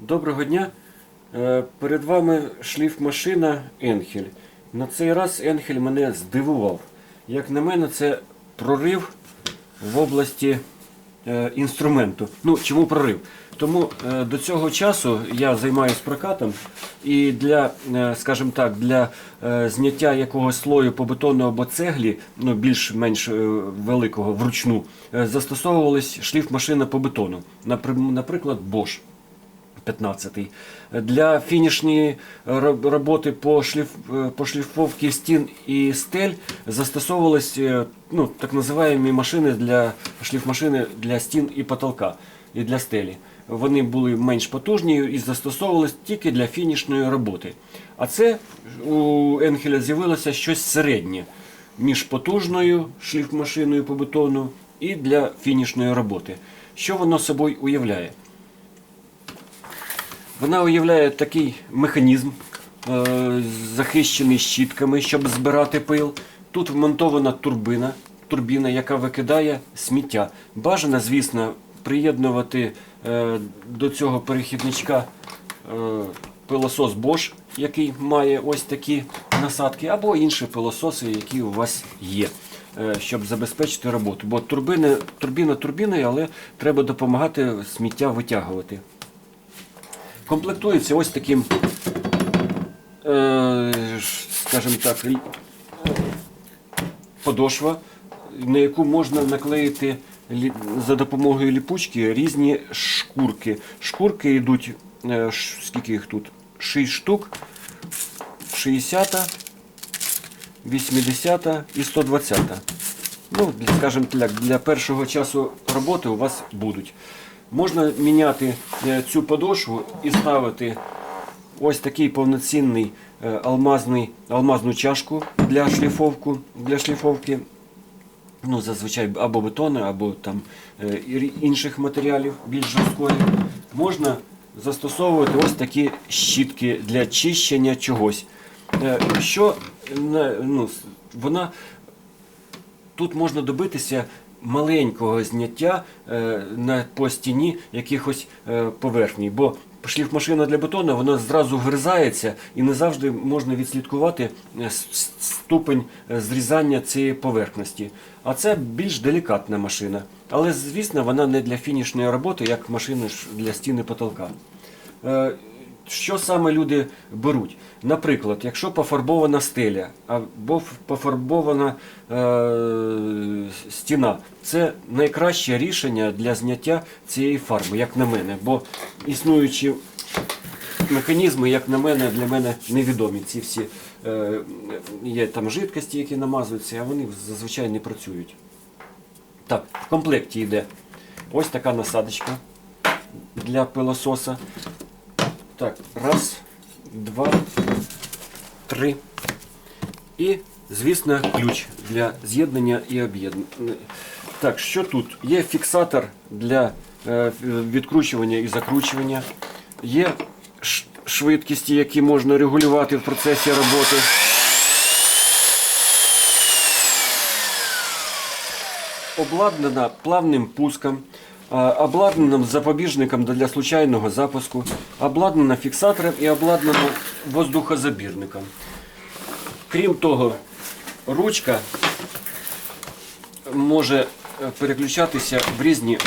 Доброго дня. Е, Перед вами шліфмашина Енхель. На цей раз Енхель мене здивував. Як на мене, це прорив в області е, інструменту. Ну, чому прорив? Тому е, до цього часу я займаюся прокатом і для, скажімо так, для зняття якогось слою по бетону або цеглі, ну більш-менш великого вручну, застосовувалась шліфмашина по бетону. Наприклад, Bosch. 15. Для фінішної роботи по, шліф, е, по шліфовці стін і стель застосовувались е, ну, так називаємо машини для шліфмашини для стін і потолка і для стелі. Вони були менш потужні і застосовувались тільки для фінішної роботи. А це у Енхеля з'явилося щось середнє між потужною шліфмашиною по бетону і для фінішної роботи. Що воно собою уявляє? Вона уявляє такий механізм, е, захищений щітками, щоб збирати пил. Тут вмонтована турбина, турбіна, яка викидає сміття. Бажано, звісно, приєднувати е, до цього перехідничка е, пилосос Bosch, який має ось такі насадки, або інші пилососи, які у вас є. Щоб забезпечити роботу. Бо турбини, турбіна турбіною, але треба допомагати сміття витягувати комплектується ось таким, е, скажімо так, подошва, на яку можна наклеїти за допомогою ліпучки різні шкурки. Шкурки йдуть, е, скільки їх тут? 6 штук, 60, 80 і 120. Ну, скажімо так, для першого часу роботи у вас будуть. Можна міняти е, цю подошву і ставити ось такий повноцінний е, алмазний, алмазну чашку для, шліфовку, для шліфовки. Ну, зазвичай або бетону, або там е, інших матеріалів більш жорсткої. Можна застосовувати ось такі щітки для чищення чогось. Що ну, вона тут можна добитися маленького зняття е, на, по стіні якихось е, поверхній. Бо шліфмашина для бетону вона зразу вгризається і не завжди можна відслідкувати е, ступень зрізання цієї поверхності. А це більш делікатна машина. Але, звісно, вона не для фінішної роботи, як машина для стіни потолка. Що саме люди беруть? Наприклад, якщо пофарбована стеля або пофарбована е, стіна, це найкраще рішення для зняття цієї фарби, як на мене. Бо існуючі механізми, як на мене, для мене невідомі. Ці всі е, є там жидкості, які намазуються, а вони зазвичай не працюють. Так, в комплекті йде ось така насадочка для пилососа. Так, раз, два, три. І, звісно, ключ для з'єднання і об'єднання. Так, що тут? Є фіксатор для е, відкручування і закручування. Є швидкісті, які можна регулювати в процесі роботи. обладнана плавним пуском, а, обладнана запобіжником для случайного запуску, обладнана фіксатором і обладнана воздухозабірником. Крім того, ручка може е, переключатися в різні,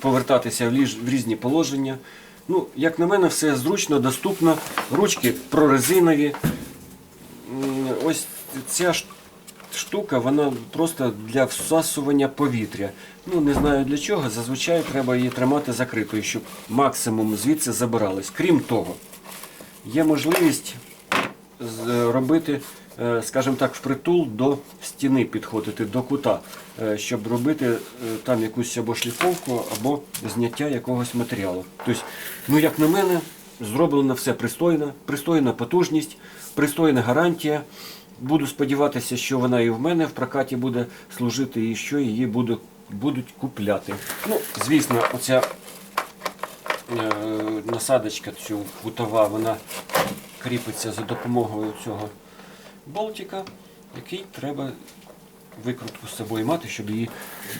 повертатися в різні положення. Ну, як на мене, все зручно, доступно. Ручки прорезинові. Ось ця ш- штука, вона просто для всасування повітря. Ну, не знаю для чого. Зазвичай треба її тримати закритою, щоб максимум звідси забиралось. Крім того, є можливість з- робити, е, скажімо так, впритул до стіни підходити, до кута, е, щоб робити е, там якусь або шліфовку, або зняття якогось матеріалу. Тобто, ну як на мене, зроблено все пристойно, пристойна потужність, пристойна гарантія. Буду сподіватися, що вона і в мене в прокаті буде служити, і що її буде, будуть купляти. Ну, звісно, оця е, насадочка цю кутова, вона кріпиться за допомогою цього болтика, який треба викрутку з собою мати, щоб її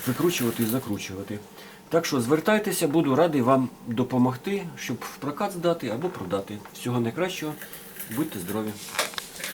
викручувати і закручувати. Так що звертайтеся, буду радий вам допомогти, щоб в прокат здати або продати. Всього найкращого, будьте здорові!